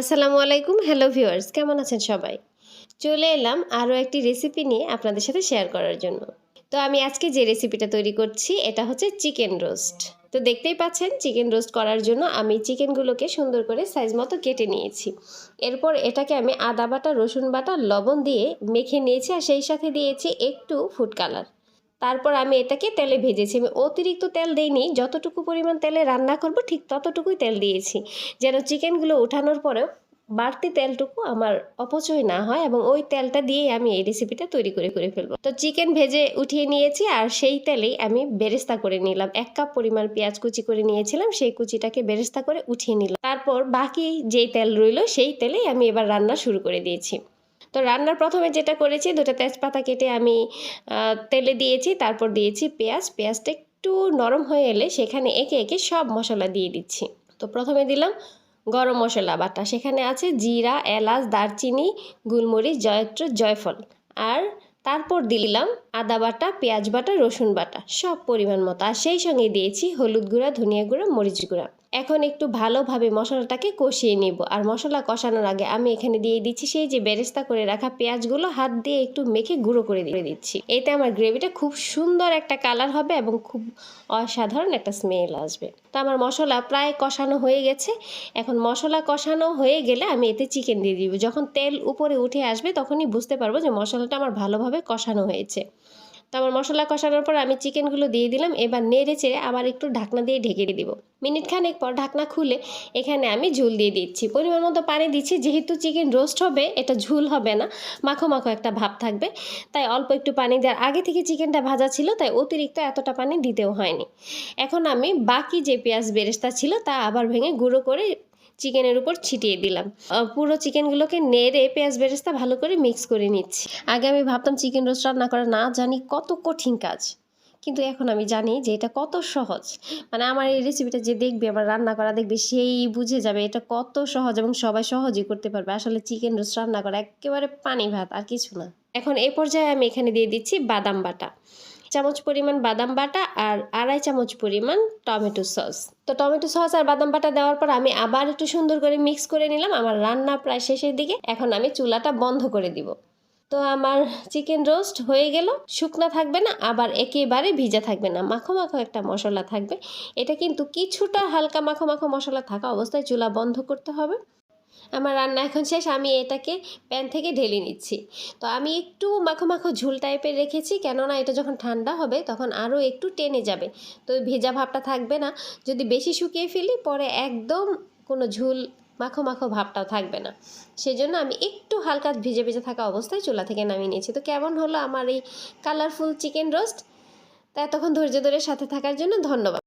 আসসালামু আলাইকুম hello viewers কেমন আছেন সবাই? চলে এলাম আরও একটি রেসিপি নিয়ে আপনাদের সাথে শেয়ার করার জন্য। তো আমি আজকে যে রেসিপিটা তৈরি করছি, এটা হচ্ছে চিকেন রোস্ট তো দেখতেই পাচ্ছেন চিকেন রোস্ট করার জন্য আমি চিকেনগুলোকে সুন্দর করে সাইজ মতো কেটে নিয়েছি। এরপর এটাকে আমি আদা বাটা, রসুন বাটা, লবণ দিয়ে মেখে নিয়েছি আর সেই সাথে দিয়েছি একটু ফুড কালার তারপর আমি এটাকে তেলে ভেজেছি। আমি অতিরিক্ত তেল দিইনি, যতটুকু পরিমাণ তেলে রান্না করব ঠিক ততটুকুই তেল দিয়েছি। যেন চিকেনগুলো ওঠানোর পরেও বাড়তি তেলটুকু আমার অপচয় না হয় এবং ওই তেলটা দিয়েই আমি এই রেসিপিটা তৈরি করে করে ফেলব। তো চিকেন ভেজে উঠিয়ে নিয়েছি আর সেই তেলেই আমি বেরেস্তা করে নিলাম। এক কাপ পরিমাণ পেঁয়াজ কুচি করে নিয়েছিলাম, সেই কুচিটাকে বেরেস্তা করে উঠিয়ে নিলাম। তারপর বাকি যেই তেল রইল সেই তেলেই আমি এবার রান্না শুরু করে দিয়েছি। তো রান্নার প্রথমে যেটা করেছি, দুটো তেজপাতা কেটে আমি তেলে দিয়েছি, তারপর দিয়েছি পেঁয়াজ। পেঁয়াজটা একটু নরম হয়ে এলে সেখানে একে একে সব মশলা দিয়ে দিচ্ছি। তো প্রথমে দিলাম গরম মশলা বাটা। সেখানে আছে জিরা, এলাচ, দারচিনি, গুলমরিচ, জয়ত্র, জয়ফল। আর তারপর দিলাম আদা বাটা, পেঁয়াজ বাটা, রসুন বাটা। সব পরিমাণ মতো। আর সেই সঙ্গে দিয়েছি হলুদ গুঁড়া, ধনিয়া গুঁড়া, মরিচ গুঁড়া। এখন একটু ভালোভাবে মশলাটাকে কষিয়ে নিব। আর মশলা কষানোর আগে আমি এখানে দিয়ে দিচ্ছি সেই যে বেরেস্তা করে রাখা পেঁয়াজগুলো, হাত দিয়ে একটু মেখে গুঁড়ো করে দিয়ে দিচ্ছি। এতে আমার গ্রেভিটা খুব সুন্দর একটা কালার হবে এবং খুব অসাধারণ একটা স্মেল আসবে। তো আমার মশলা প্রায় কষানো হয়ে গেছে। এখন মশলা কষানো হয়ে গেলে আমি এতে চিকেন দিয়ে দিব। যখন তেল উপরে উঠে আসবে, তখনই বুঝতে পারব যে মশলাটা আমার ভালোভাবে কষানো হয়েছে। তো আমার মশলা কষানোর পর আমি চিকেনগুলো দিয়ে দিলাম, এবার নেড়ে চেড়ে আবার একটু ঢাকনা দিয়ে ঢেকে দিয়ে দিব। মিনিট খানেক পর ঢাকনা খুলে এখানে আমি ঝুল দিয়ে দিচ্ছি। পরিমাণ মতো পানি দিচ্ছি, যেহেতু চিকেন রোস্ট হবে, এটা ঝুল হবে না, মাখো মাখো একটা ভাব থাকবে। তাই অল্প একটু পানি দেওয়ার আগে থেকে চিকেনটা ভাজা ছিল, তাই অতিরিক্ত এতটা পানি দিতেও হয়নি। এখন আমি বাকি যে পেঁয়াজ বেরেস্তা ছিল, তা আবার ভেঙে গুঁড়ো করে চিকেনের উপর ছিটিয়ে দিলাম। পুরো চিকেনগুলোকে নেড়ে পেঁয়াজ বেরেস্তা ভালো করে মিক্স করে নিচ্ছি। আগে আমি ভাবতাম চিকেন রোস্ট রান্না করা না জানি কত কঠিন কাজ। কিন্তু এখন আমি জানি যে এটা কত সহজ। মানে আমার এই রেসিপিটা যে দেখবে, আমার রান্না করা দেখবে, সেই বুঝে যাবে এটা কত সহজ এবং সবাই সহজেই করতে পারবে। আসলে চিকেন রোস্ট রান্না করা একেবারে পানি ভাত, আর কিছু না। এখন এ পর্যায়ে আমি এখানে দিয়ে দিচ্ছি বাদাম বাটা। চামচ পরিমাণ বাদাম বাটা আর আড়াই চামচ পরিমাণ টমেটো সস। তো টমেটো সস আর বাদাম বাটা দেওয়ার পর আমি আবার একটু সুন্দর করে মিক্স করে নিলাম আমার রান্না প্রায় শেষের দিকে। এখন আমি চুলাটা বন্ধ করে দিব। তো আমার চিকেন রোস্ট হয়ে গেল। শুকনা থাকবে না, আবার একেবারে ভিজা থাকবে না। মাখো মাখো একটা মশলা থাকবে। এটা কিন্তু কিছুটা হালকা মাখো মাখো মশলা থাকা অবস্থায় চুলা বন্ধ করতে হবে। আমার রান্না এখন শেষ, আমি এটাকে প্যান থেকে ঢেলে নিচ্ছি। তো আমি একটু মাখো মাখো ঝুল টাইপের রেখেছি, কেননা এটা যখন ঠান্ডা হবে তখন আরও একটু টেনে যাবে। তো ভেজা ভাবটা থাকবে না, যদি বেশি শুকিয়ে ফেলি পরে একদম কোনো ঝুল মাখো মাখো ভাবটাও থাকবে না। সেজন্য আমি একটু হালকা ভিজে ভিজে থাকা অবস্থায় চুলা থেকে নামিয়ে নিয়েছি। তো কেমন হলো আমার এই কালারফুল চিকেন রোস্ট তা এতক্ষণ ধৈর্য ধরে সাথে থাকার জন্য ধন্যবাদ।